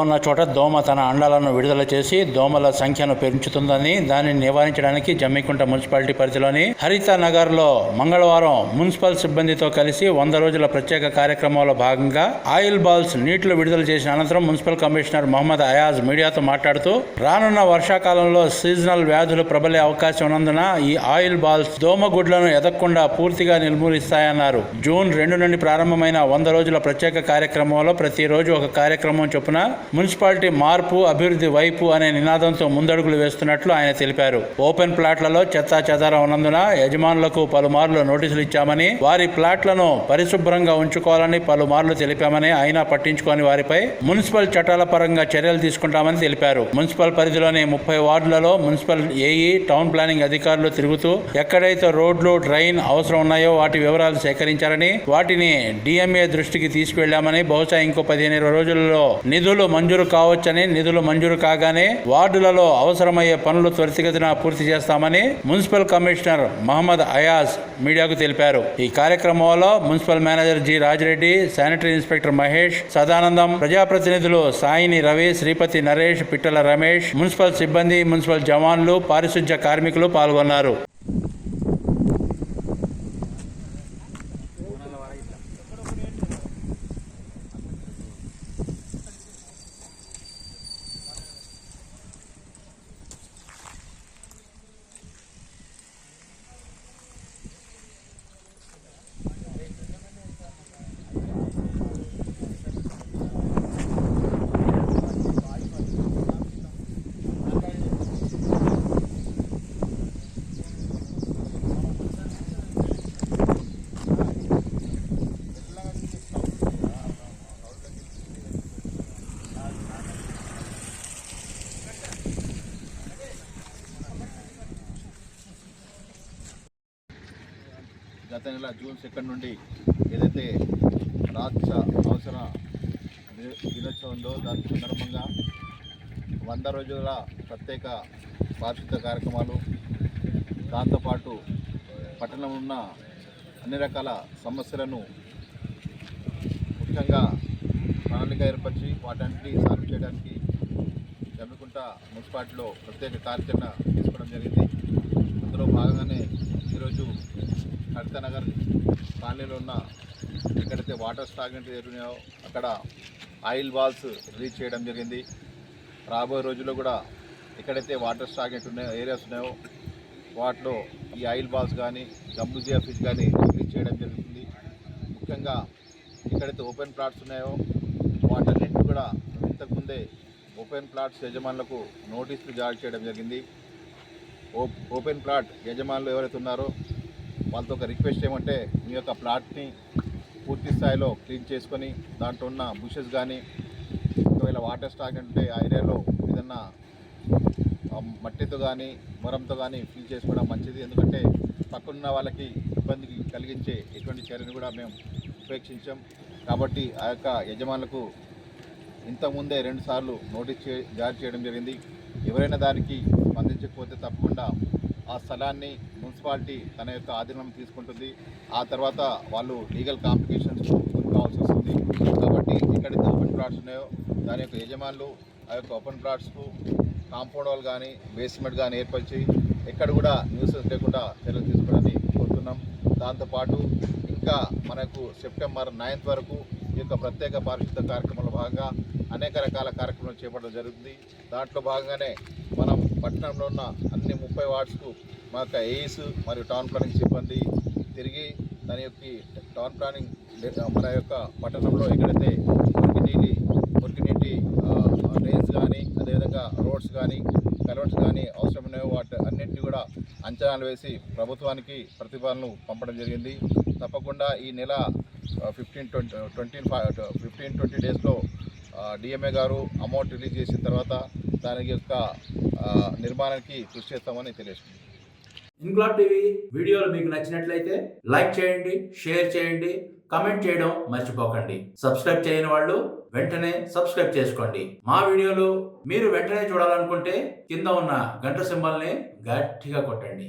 ఉన్న చోట దోమ తన అండాలను విడుదల చేసి దోమల సంఖ్యను పెంచుతుందని దానిని నివారించడానికి జమ్మికుంట మున్సిపాలిటీ పరిధిలోని హరిత నగర్లో మంగళవారం మున్సిపల్ సిబ్బందితో కలిసి వంద రోజుల ప్రత్యేక కార్యక్రమంలో భాగంగా ఆయిల్ బాల్స్ నీటిలో విడుదల చేసిన అనంతరం మున్సిపల్ కమిషనర్ మహమ్మద్ అయాజ్ మీడియాతో మాట్లాడుతూ రానున్న వర్షాకాలంలో సీజనల్ వ్యాధులు ప్రబలే అవకాశం ఉన్నందున ఈ ఆయిల్ బాల్స్ దోమ గుడ్లను ఎదగకుండా పూర్తిగా నిర్మూలిస్తాయన్నారు. జూన్ రెండు నుండి ప్రారంభమైన వంద రోజుల ప్రత్యేక కార్యక్రమంలో ప్రతిరోజు ఒక కార్యక్రమం చొప్పున మున్సిపాలిటీ మార్పు అభివృద్ధి వైపు అనే నినాదంతో ముందడుగులు వేస్తున్నట్లు ఆయన తెలిపారు. ఓపెన్ ప్లాట్లలో చెత్తా చెదారం ఉన్నందున యజమానులకు పలుమార్లు నోటీసులు ఇచ్చామని వారి ప్లాట్లను పరిశుభ్రంగా ఉంచుకోవాలని పలుమార్లు తెలిపామని అయినా పట్టించుకోని వారిపై మున్సిపల్ చట్టాల పరంగా చర్యలు తీసుకుంటామని తెలిపారు. మున్సిపల్ పరిధిలోని ముప్పై వార్డులలో మున్సిపల్ ఏఈ టౌన్ ప్లానింగ్ అధికారులు తిరుగుతూ ఎక్కడైతే రోడ్లు డ్రైన్ అవసరం ఉన్నాయో వాటి వివరాలు సేకరించారని వాటిని డిఎంఏ దృష్టికి తీసుకువెళ్ళామని బహుశా ఇంకో పదిహేను రోజుల్లో నిధులు మంజూరు కావచ్చని నిధులు మంజూరు కాగానే వార్డులలో అవసరమయ్యే పనులు త్వరితగతిన పూర్తి చేస్తామని మున్సిపల్ కమిషనర్ మహమ్మద్ అయాజ్ మీడియాకు తెలిపారు. ఈ కార్యక్రమంలో municipal manager G Rajireddy sanitary inspector Mahesh Sadanandam ప్రజాప్రతినిధులు సాయిని రవి శ్రీపతి నరేష్ పిట్టల రమేష్ మున్సిపల్ సిబ్బంది మున్సిపల్ జవాన్లు పారిశుధ్య కార్మికులు పాల్గొన్నారు. గత నెల జూన్ సెకండ్ నుండి ఏదైతే రాష్ట్ర అవసర ది- దినోత్సవం ఉందో దాని సందర్భంగా వంద రోజుల ప్రత్యేక పారిశుద్ధ కార్యక్రమాలు దాంతోపాటు పట్టణంలో ఉన్న అన్ని రకాల సమస్యలను ముఖ్యంగా ప్రణాళిక ఏర్పరిచి వాటన్నిటిని సాల్వ్ చేయడానికి జమ్మికుంట మున్సిపాలిటీలో ప్రత్యేక కార్యాచరణ తీసుకోవడం జరిగింది. అందులో భాగంగానే ఈరోజు హరితనగర్ కాలనీలో ఉన్న ఎక్కడైతే వాటర్ స్టాగ్నెంట్ జరిగినాయో అక్కడ ఆయిల్ బాల్స్ రిలీజ్ చేయడం జరిగింది. రాబోయే రోజుల్లో కూడా ఎక్కడైతే వాటర్ స్టాగ్నెంట్ ఉన్నాయో ఏరియాస్ ఉన్నాయో వాటిలో ఈ ఆయిల్ బాల్స్ కానీ గంబుజియా ఫిష్ కానీ రిలీజ్ చేయడం జరుగుతుంది. ముఖ్యంగా ఎక్కడైతే ఓపెన్ ప్లాట్స్ ఉన్నాయో వాటన్నింటి కూడా ఇంతకుముందే ఓపెన్ ప్లాట్స్ యజమానులకు నోటీసులు జారీ చేయడం జరిగింది. ఓపెన్ ప్లాట్ యజమానులు ఎవరైతే ఉన్నారో వాళ్ళతో ఒక రిక్వెస్ట్ ఏమంటే మీ యొక్క ప్లాట్ని పూర్తి స్థాయిలో క్లీన్ చేసుకొని దాంట్లో ఉన్న బుషెస్ కానీ ఒకవేళ వాటర్ స్టాక్ అంటే ఆ ఏరియాలో ఏదన్నా మట్టితో కానీ మొరంతో కానీ ఫిల్ చేసుకోవడం మంచిది. ఎందుకంటే పక్కనున్న వాళ్ళకి ఇబ్బంది కలిగించే ఎటువంటి చర్యను కూడా మేము ఉపేక్షించాం. కాబట్టి ఆ యొక్క యజమానులకు ఇంతకుముందే రెండుసార్లు నోటీస్ చే జారీ చేయడం జరిగింది. ఎవరైనా దానికి స్పందించకపోతే తప్పకుండా ఆ స్థలాన్ని మున్సిపాలిటీ తన యొక్క ఆధీనం తీసుకుంటుంది. ఆ తర్వాత వాళ్ళు లీగల్ కాంప్లికేషన్స్ కావాల్సి వస్తుంది. కాబట్టి ఎక్కడైతే ఓపెన్ ప్లాట్స్ ఉన్నాయో దాని యొక్క యజమానులు ఆ యొక్క ఓపెన్ ప్లాట్స్కు కాంపౌండ్ వాల్ కానీ బేస్మెంట్ కానీ ఏర్పరిచి ఎక్కడ కూడా న్యూస్ లేకుండా చర్యలు తీసుకోవడానికి కోరుతున్నాం. దాంతోపాటు ఇంకా మనకు సెప్టెంబర్ నైన్త్ వరకు ఈ యొక్క ప్రత్యేక పారిశుద్ధ కార్యక్రమంలో భాగంగా అనేక రకాల కార్యక్రమాలు చేపట్టడం జరుగుతుంది. దాంట్లో భాగంగానే మనం పట్టణంలో ఉన్న అన్ని ముప్పై వార్డ్స్కు మా యొక్క ఏఈస్ మరియు టౌన్ ప్లానింగ్ సిబ్బంది తిరిగి దాని యొక్క టౌన్ ప్లానింగ్ మన యొక్క పట్టణంలో ఎక్కడైతే మురికినీటి మురికినీటి డ్రైన్స్ కానీ అదేవిధంగా రోడ్స్ కానీ కలవర్స్ కానీ అవసరమైన వాటి అన్నింటినీ కూడా అంచనాలు వేసి ప్రభుత్వానికి ప్రతిపాదనలు పంపడం జరిగింది. తప్పకుండా ఈ నెల fifteen twenty twenty fifteen twenty డేస్లో డిఎంఏ గారు అమౌంట్ రిలీజ్ చేసిన తర్వాత దాని యొక్క నిర్మాణానికి కృషి చేస్తామని తెలియజేస్తుంది. ఇంక్లాబ్ టీవీ వీడియోలు మీకు నచ్చినట్లయితే లైక్ చేయండి షేర్ చేయండి కమెంట్ చేయడం మర్చిపోకండి. సబ్స్క్రైబ్ చేయని వాళ్ళు వెంటనే సబ్స్క్రైబ్ చేసుకోండి. మా వీడియోలు మీరు వెంటనే చూడాలనుకుంటే కింద ఉన్న గంట సింబల్ని గట్టిగా కొట్టండి.